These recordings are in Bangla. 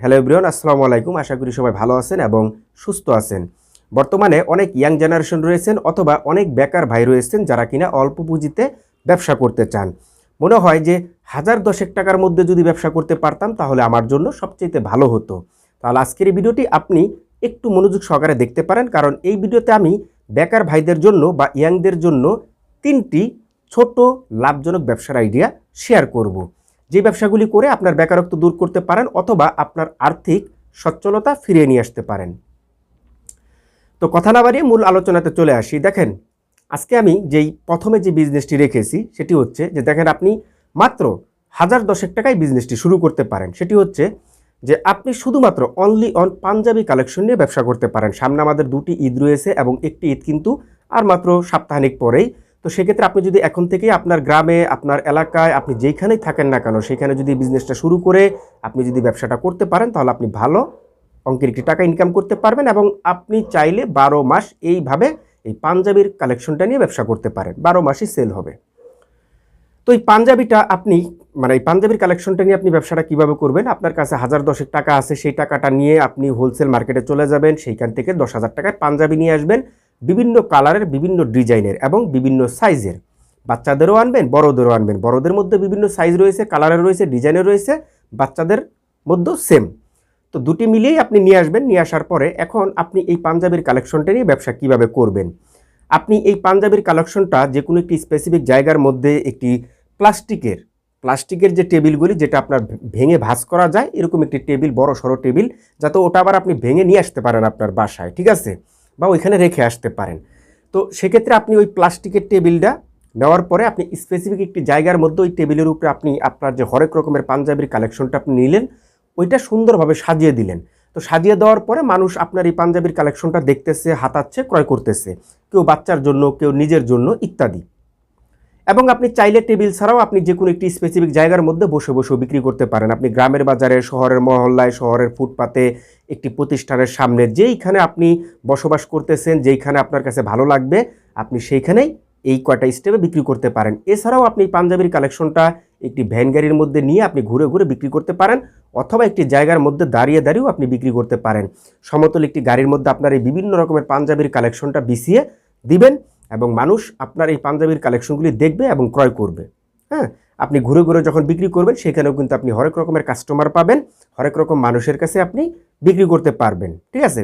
হ্যালো এভরিওয়ান, আসসালামু আলাইকুম। আশা করি সবাই ভালো আছেন এবং সুস্থ আছেন। বর্তমানে অনেক ইয়াং জেনারেশন রয়েছেন অথবা অনেক বেকার ভাই রয়েছেন যারা কিনা অল্প পুঁজিতে ব্যবসা করতে চান। মনে হয় যে হাজার দশেক টাকার মধ্যে যদি ব্যবসা করতে পারতাম, তাহলে আমার জন্য সবচেয়ে ভালো হতো। তাহলে আজকের এই ভিডিওটি আপনি একটু মনোযোগ সহকারে দেখতে পারেন, কারণ এই ভিডিওতে আমি বেকার ভাইদের জন্য বা ইয়াংদের জন্য তিনটি ছোট লাভজনক ব্যবসার আইডিয়া শেয়ার করব। যে ব্যবসাগুলি করে আপনার বেকারত্ব দূর করতে পারেন অথবা আপনার আর্থিক সচ্ছলতা ফিরিয়ে নিয়ে আসতে পারেন। তো কথা না বাড়িয়ে মূল আলোচনাতে চলে আসি। দেখেন, আজকে আমি যেই প্রথমে যে বিজনেসটি রেখেছি সেটি হচ্ছে যে দেখেন আপনি মাত্র হাজার দশেক টাকায় বিজনেসটি শুরু করতে পারেন। সেটি হচ্ছে যে আপনি শুধুমাত্র অনলি অন পাঞ্জাবি কালেকশন নিয়ে ব্যবসা করতে পারেন। সামনে আমাদের দুটি ঈদ রয়েছে এবং একটি ঈদ কিন্তু আর মাত্র সপ্তাহানিক পরেই তো সেক্ষেত্রে আপনি যদি এখন থেকেই আপনার গ্রামে, আপনার এলাকায় আপনি যেখানেই থাকেন না কেন, সেখানে যদি বিজনেসটা শুরু করে আপনি যদি ব্যবসাটা করতে পারেন, তাহলে আপনি ভালো অঙ্কের একটি টাকা ইনকাম করতে পারবেন এবং আপনি চাইলে বারো মাস এইভাবে এই পাঞ্জাবির কালেকশনটা নিয়ে ব্যবসা করতে পারেন। বারো মাসই সেল হবে। তো এই পাঞ্জাবিটা আপনি মানে এই পাঞ্জাবির কালেকশনটা নিয়ে আপনি ব্যবসাটা কীভাবে করবেন? আপনার কাছে হাজার দশেক টাকা আছে, সেই টাকাটা নিয়ে আপনি হোলসেল মার্কেটে চলে যাবেন, সেইখান থেকে দশ হাজার টাকার পাঞ্জাবি নিয়ে আসবেন। বিভিন্ন কালারের, বিভিন্ন ডিজাইনের এবং বিভিন্ন সাইজের। বাচ্চাদেরও আনবেন, বড়োদেরও আনবেন। বড়োদের মধ্যে বিভিন্ন সাইজ রয়েছে, কালারের রয়েছে, ডিজাইনের রয়েছে, বাচ্চাদের মধ্যেও সেম। তো দুটি মিলিয়েই আপনি নিয়ে আসবেন। নিয়ে আসার পরে এখন আপনি এই পাঞ্জাবির কালেকশনটা নিয়ে ব্যবসা কীভাবে করবেন? আপনি এই পাঞ্জাবির কালেকশনটা যে কোনো একটি স্পেসিফিক জায়গার মধ্যে একটি প্লাস্টিকের প্লাস্টিকের যে টেবিলগুলি যেটা আপনার ভেঙে ভাঁজ করা যায়, এরকম একটি টেবিল বড় সড়ো টেবিল, যাতে ওটা আবার আপনি ভেঙে নিয়ে আসতে পারেন আপনার বাসায়, ঠিক আছে? বা ওইখানে রেখে আসতে পারেন। তো সেক্ষেত্রে আপনি ওই প্লাস্টিকের টেবিলটা নেওয়ার পরে আপনি স্পেসিফিক একটি জায়গার মধ্যে ওই টেবিলের উপরে আপনি আপনার যে হরেক রকমের পাঞ্জাবির কালেকশনটা আপনি নিলেন, ওইটা সুন্দরভাবে সাজিয়ে দিলেন। তো সাজিয়ে দেওয়ার পরে মানুষ আপনার এই পাঞ্জাবির কালেকশনটা দেখতেছে, হাতাচ্ছে, ক্রয় করতেছে। কেউ বাচ্চার জন্য, কেউ নিজের জন্য, ইত্যাদি। এবং আপনি চাইলে টেবিল ছাড়াও আপনি যে কোনো একটি স্পেসিফিক জায়গার মধ্যে বসে বসেও বিক্রি করতে পারেন। আপনি গ্রামের বাজারে, শহরের মহল্লায়, শহরের ফুটপাতে, একটি প্রতিষ্ঠানের সামনে, যেইখানে আপনি বসবাস করতেছেন, যেইখানে আপনার কাছে ভালো লাগবে, আপনি সেইখানেই এই কয়টা স্টেপে বিক্রি করতে পারেন। এছাড়াও আপনি পাঞ্জাবির কালেকশনটা একটি ভ্যান গাড়ির মধ্যে নিয়ে আপনি ঘুরে ঘুরে বিক্রি করতে পারেন, অথবা একটি জায়গার মধ্যে দাঁড়িয়ে দাঁড়িয়েও আপনি বিক্রি করতে পারেন। সমতল একটি গাড়ির মধ্যে আপনার এই বিভিন্ন রকমের পাঞ্জাবির কালেকশনটা বিছিয়ে দিবেন। এবং মানুষ আপনার এই পাঞ্জাবির কালেকশনগুলি দেখবে এবং ক্রয় করবে। হ্যাঁ? আপনি ঘুরে ঘুরে যখন বিক্রি করবেন, সেখানেও কিন্তু আপনি হরেক রকমের কাস্টমার পাবেন, হরেক রকম মানুষের কাছে আপনি বিক্রি করতে পারবেন। ঠিক আছে?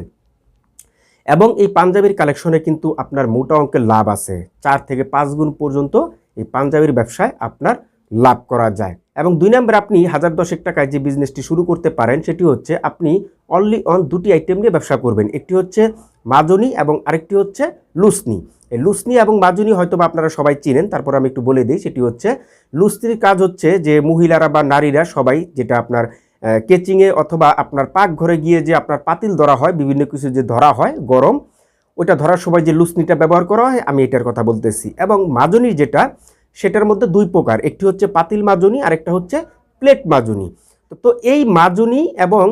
এবং এই পাঞ্জাবির কালেকশনে কিন্তু আপনার মোটা অঙ্কের লাভ আছে। চার থেকে পাঁচ গুণ পর্যন্ত এই পাঞ্জাবির ব্যবসায় আপনার লাভ করা যায়। এবং দুই নম্বর আপনি হাজার দশেক টাকায় যে বিজনেসটি শুরু করতে পারেন, সেটি হচ্ছে আপনি অনলি অন দুটি আইটেম নিয়ে ব্যবসা করবেন। একটি হচ্ছে মাজনি এবং আরেকটি হচ্ছে লুসনি। এই লুসনি এবং মাজনি হয়তো বা আপনারা সবাই চিনেন, তারপর আমি একটু বলে দিই, সেটি হচ্ছে লুসনির কাজ হচ্ছে যে মহিলারা বা নারীরা সবাই যেটা আপনার কেচিংয়ে অথবা আপনার পাকঘরে গিয়ে যে আপনার পাতিল ধরা হয়, বিভিন্ন কিছু যে ধরা হয়, গরম ওটা ধরার সময় যে লুসনিটা ব্যবহার করা হয়, আমি এটার কথা বলতেছি। এবং মাজনি যেটা, সেটার মধ্যে দুই প্রকার, একটি হচ্ছে পাতিল মাজনি আর একটা হচ্ছে প্লেট মাজনি। তো এই মাজনি এবং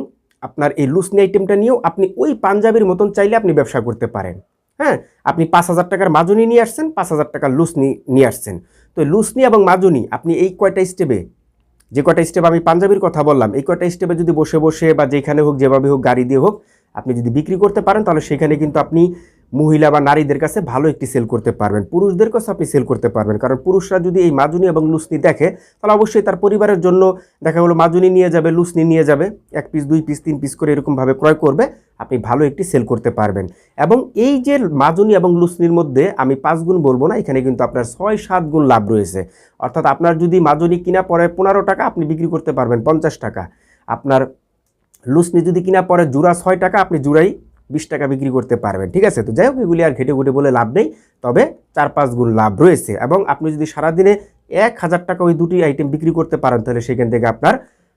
আপনার এই লুসনি আইটেমটা নিয়েও আপনি ওই পাঞ্জাবির মতন চাইলে আপনি ব্যবসা করতে পারেন। হ্যাঁ? আপনি পাঁচ হাজার টাকার মাজুনি নিয়ে আসছেন, পাঁচ হাজার টাকার লুসনি নিয়ে আসছেন। তো লুসনি এবং মাজুনি, আপনি এই কয়টা স্টেপে যে কয়টা স্টেপ আমি পাঞ্জাবির কথা বললাম, এই কয়টা স্টেপে যদি বসে বসে বা যেখানে হোক, যেভাবে হোক, গাড়ি দিয়ে হোক, আপনি যদি বিক্রি করতে পারেন, তাহলে সেখানে কিন্তু আপনি মহিলা বা নারীদের কাছে ভালো একটি সেল করতে পারবেন। পুরুষদের কাছে আপনি সেল করতে পারবেন। কারণ পুরুষরা যদি এই মাজুনি এবং লুসনি দেখে, তাহলে অবশ্যই তার পরিবারের জন্য দেখা গেলো মাজুনি নিয়ে যাবে, লুসনি নিয়ে যাবে। এক পিস দুই পিস তিন পিস করে এরকমভাবে ক্রয় করবে, আপনি ভালো একটি সেল করতে পারবেন। এবং এই যে মাজুনি এবং লুসনির মধ্যে আমি পাঁচ গুণ বলব না, এখানে কিন্তু আপনার ছয়, সাত গুণ লাভ রয়েছে। অর্থাৎ আপনার যদি মাজুনি কিনা পরে পনেরো টাকা, আপনি বিক্রি করতে পারবেন পঞ্চাশ টাকা। আপনার লুসনি যদি কিনা পরে জুড়া ছয় টাকা, আপনি জুড়াই বিশ টাকা বিক্রি করতে পারবেন। ঠিক আছে? তো যাই হোক, এগুলি আর ঘেটে ঘুটে বলে লাভ নেই। তবে চার পাঁচ গুণ লাভ রয়েছে এবং আপনি যদি সারাদিনে এক হাজার টাকা ওই দুটি আইটেম বিক্রি করতে পারেন, তাহলে সেখান থেকে আপনার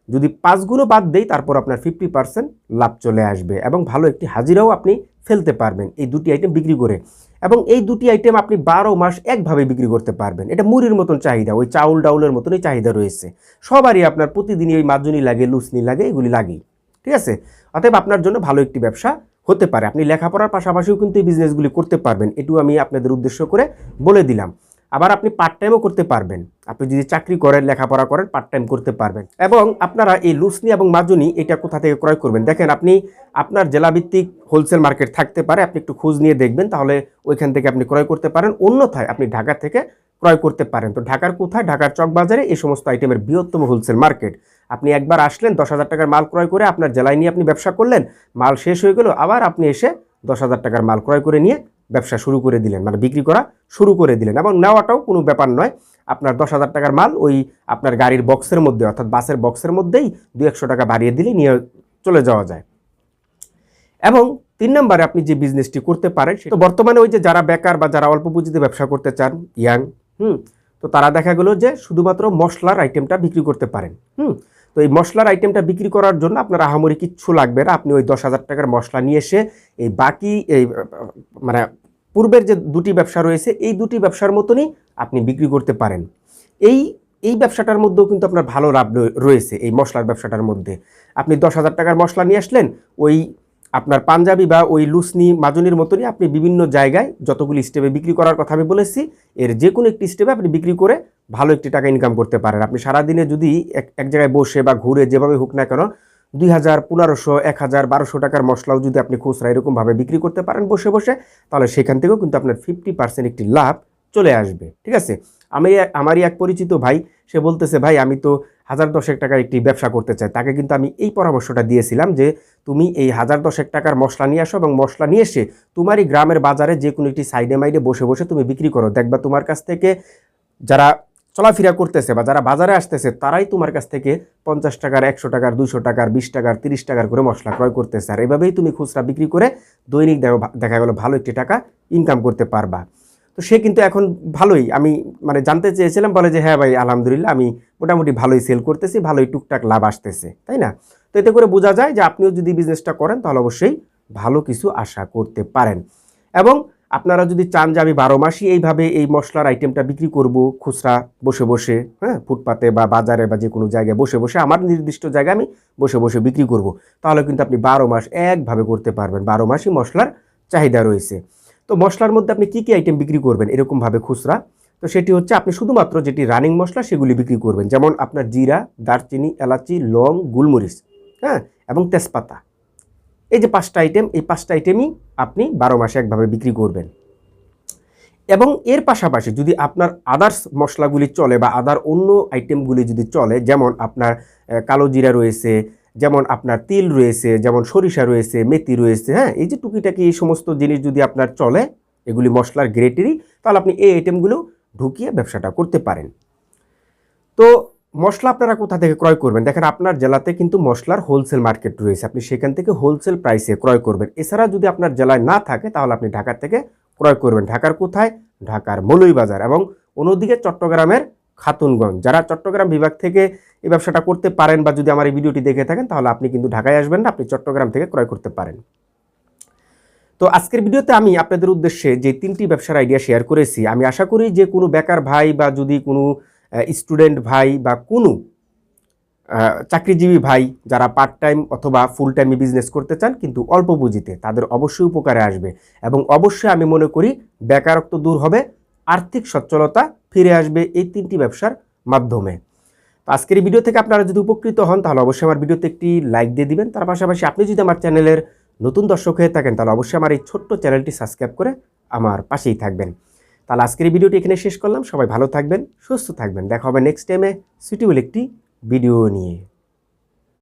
যদি পাঁচ গুণও বাদ দেই, তারপর আপনার ফিফটি পার্সেন্ট লাভ চলে আসবে এবং ভালো একটি হাজিরাও আপনি ফেলতে পারবেন এই দুটি আইটেম বিক্রি করে। এবং এই দুটি আইটেম আপনি বারো মাস একভাবে বিক্রি করতে পারবেন। এটা মুড়ির মতন চাহিদা, ওই চাউল ডাউলের মতনই চাহিদা রয়েছে। সবারই আপনার প্রতিদিনই ওই মাজুনি লাগে লুসনি লাগে, এগুলি লাগেই। ঠিক আছে? অতএব আপনার জন্য ভালো একটি ব্যবসা হতে পারে। আপনি লেখাপড়ার পাশাপাশিও কিন্তু এই বিজনেসগুলি করতে পারবেন। এটু আমি আপনাদের উদ্দেশ্য করে বলে দিলাম। আবার আপনি পার্ট টাইমও করতে পারবেন। আপনি যদি চাকরি করেন, লেখাপড়া করেন পার্ট টাইম করতে পারবেন। এবং আপনারা এই লুসনি এবং মাজুনি এটা কোথা থেকে ক্রয় করবেন? দেখেন, আপনি আপনার জেলাভিত্তিক হোলসেল মার্কেট থাকতে পারে। আপনি একটু খোঁজ নিয়ে দেখবেন, তাহলে ওইখান থেকে আপনি ক্রয় করতে পারেন। অন্যথায় আপনি ঢাকা থেকে ক্রয় করতে পারেন। তো ঢাকার কোথায়? ঢাকার চকবাজারে এই সমস্ত আইটেমের বৃহত্তম হোলসেল মার্কেট আপনি একবার আসলেন, দশ হাজার টাকার মাল ক্রয় করে আপনার জেলায় নিয়ে আপনি ব্যবসা করলেন, মাল শেষ হয়ে গেল, আবার আপনি এসে দশ হাজার টাকার মাল ক্রয় করে নিয়ে ব্যবসা শুরু করে দিলেন মানে বিক্রি করা শুরু করে দিলেন। এবং নেওয়াটাও কোনো ব্যাপার নয়, আপনার দশ হাজার টাকার মাল ওই আপনার গাড়ির বক্সের মধ্যে, অর্থাৎ বাসের বক্সের মধ্যেই দু একশো টাকা বাড়িয়ে দিলে নিয়ে চলে যাওয়া যায়। এবং তিন নম্বরে আপনি যে বিজনেসটি করতে পারেন তো বর্তমানে ওই যে যারা বেকার বা যারা অল্প পুঁজিতে ব্যবসা করতে চান, ইয়াং, হুম, তো তারা দেখা গেলো যে শুধুমাত্র মশলার আইটেমটা বিক্রি করতে পারেন, হুম তো এই মশলার আইটেমটা বিক্রি করার জন্য আপনার আহামরি কিচ্ছু লাগবে না। আপনি ওই দশ হাজার টাকার মশলা নিয়ে এসে এই বাকি, এই মানে পূর্বের যে দুটি ব্যবসা রয়েছে, এই দুটি ব্যবসার মতনই আপনি বিক্রি করতে পারেন। এই এই ব্যবসাটার মধ্যেও কিন্তু আপনার ভালো লাভ রয়ে- রয়েছে এই মশলার ব্যবসাটার মধ্যে। আপনি দশ হাজার টাকার মশলা নিয়ে আসলেন, ওই আপনার পাঞ্জাবি বা ওই লুসনি মাজুনির মতনই আপনি বিভিন্ন জায়গায় যতগুলি স্টেপে বিক্রি করার কথা আমি বলেছি, এর যে কোনো একটি স্টেপে আপনি বিক্রি করে ভালো একটি টাকা ইনকাম করতে পারেন। আপনি সারাদিনে যদি এক এক জায়গায় বসে বা ঘুরে যেভাবে হোক না কেন, দুই হাজার, পনেরোশো, এক হাজার, বারোশো টাকার মশলাও যদি আপনি খুচরা এরকমভাবে বিক্রি করতে পারেন বসে বসে, তাহলে সেখান থেকেও কিন্তু আপনার ফিফটি পার্সেন্ট একটি লাভ চলে আসবে। ঠিক আছে? আমি, আমারই এক পরিচিত ভাই, সে বলতেছে, ভাই, আমি তো হাজার দশেক টাকার একটি ব্যবসা করতে চাই। তাকে কিন্তু আমি এই পরামর্শটা দিয়েছিলাম যে, তুমি এই হাজার দশেক টাকার মশলা নিয়ে আসো এবং মশলা নিয়ে এসে তোমারই গ্রামের বাজারে যে কোনো একটি সাইডে মাইডে বসে বসে তুমি বিক্রি করো। দেখবা তোমার কাছ থেকে যারা চলাফেরা করতেছে বা যারা বাজারে আসতেছে, তারাই তোমার কাছ থেকে পঞ্চাশ টাকার, একশো টাকার দুশো টাকার, বিশ টাকার, তিরিশ টাকার করে মশলা ক্রয় করতেছে। আর এভাবেই তুমি খুচরা বিক্রি করে দৈনিক দেখা- গেলো ভালো একটি টাকা ইনকাম করতে পারবা। তো সে কিন্তু এখন ভালোই। আমি মানে জানতে চেয়েছিলাম, বলে যে হ্যাঁ ভাই, আলহামদুলিল্লাহ, আমি মোটামুটি ভালোই সেল করতেছি, ভালোই টুকটাক লাভ আসতেছে। তাই না? তো এতে করে বোঝা যায় যে, আপনিও যদি বিজনেসটা করেন, তাহলে অবশ্যই ভালো কিছু আশা করতে পারেন। এবং আপনারা যদি চান যে আমি বারো মাসই এইভাবে এই মশলার আইটেমটা বিক্রি করব, খুচরা বসে বসে হ্যাঁ ফুটপাতে বা বাজারে বা যে কোনো জায়গায় বসে বসে, আমার নির্দিষ্ট জায়গায় আমি বসে বসে বিক্রি করব, তাহলে কিন্তু আপনি বারো মাস একভাবে করতে পারবেন। বারো মাসই মশলার চাহিদা রয়েছে। তো মশলার মধ্যে আপনি কী কী আইটেম বিক্রি করবেন? এরকমভাবে খুচরা। তো সেটি হচ্ছে আপনি শুধুমাত্র যেটি রানিং মশলা সেগুলি বিক্রি করবেন, যেমন আপনার জিরা, দারচিনি, এলাচি, লং, গুলমরিচ হ্যাঁ এবং তেজপাতা। এই যে পাঁচটা আইটেম এই পাঁচটা আইটেমই আপনি বারো মাসে একভাবে বিক্রি করবেন। এবং এর পাশাপাশি যদি আপনার আদার্স মশলাগুলি চলে বা আদার অন্য আইটেমগুলি যদি চলে, যেমন আপনার কালো জিরা রয়েছে, যেমন আপনার তিল রয়েছে, যেমন সরিষা রয়েছে, মেথি রয়েছে হ্যাঁ এই যে টুকিটাকি এই সমস্ত জিনিস যদি আপনার চলে, এগুলি মশলার গ্রেটেরই তাহলে আপনি এই আইটেমগুলো ঢুকিয়ে ব্যবসাটা করতে পারেন। তো মশলা আপনারা কোথা থেকে ক্রয় করবেন? দেখেন, আপনার জেলাতে কিন্তু মশলার হোলসেল মার্কেট রয়েছে। আপনি সেখান থেকে হোলসেল প্রাইসে ক্রয় করবেন। এছাড়া যদি আপনার জেলায় না থাকে, তাহলে আপনি ঢাকা থেকে ক্রয় করবেন। ঢাকার কোথায়? ঢাকার মৌলভীবাজার এবং অন্যদিকে চট্টগ্রামের খাতুনগঞ্জ। যারা চট্টগ্রাম বিভাগ থেকে এই ব্যবসাটা করতে পারেন বা যদি আমার এই ভিডিওটি দেখে থাকেন, তাহলে আপনি কিন্তু ঢাকায় আসবেন না, আপনি চট্টগ্রাম থেকে ক্রয় করতে পারেন। তো আজকের ভিডিওতে আমি আপনাদের উদ্দেশ্যে যে তিনটি ব্যবসার আইডিয়া শেয়ার করেছি, আমি আশা করি যে কোনো বেকার ভাই বা যদি কোনো স্টুডেন্ট ভাই বা কোনো চাকরিজীবী ভাই যারা পার্ট টাইম অথবা ফুল টাইমে বিজনেস করতে চান, কিন্তু অল্প পুঁজিতে তাদের অবশ্যই উপকারে আসবে। এবং অবশ্যই আমি মনে করি বেকারত্ব দূর হবে, আর্থিক সচ্ছলতা ফিরে আসবে এই তিনটি ব্যবসার মাধ্যমে। তো আজকের ভিডিও থেকে আপনারা যদি উপকৃত হন, তাহলে অবশ্যই আমার ভিডিওতে একটি লাইক দিয়ে দিবেন। তার পাশাপাশি আপনি যদি আমার চ্যানেলের নতুন দর্শক হয়ে থাকেন, তাহলে অবশ্যই আমার এই ছোট্ট চ্যানেলটি সাবস্ক্রাইব করে আমার পাশেই থাকবেন। তাহলে আজকের ভিডিওটি এখানে শেষ করলাম। সবাই ভালো থাকবেন, সুস্থ থাকবেন। দেখা হবে নেক্সট টাইমে সুইটেবল একটি ভিডিও নিয়ে।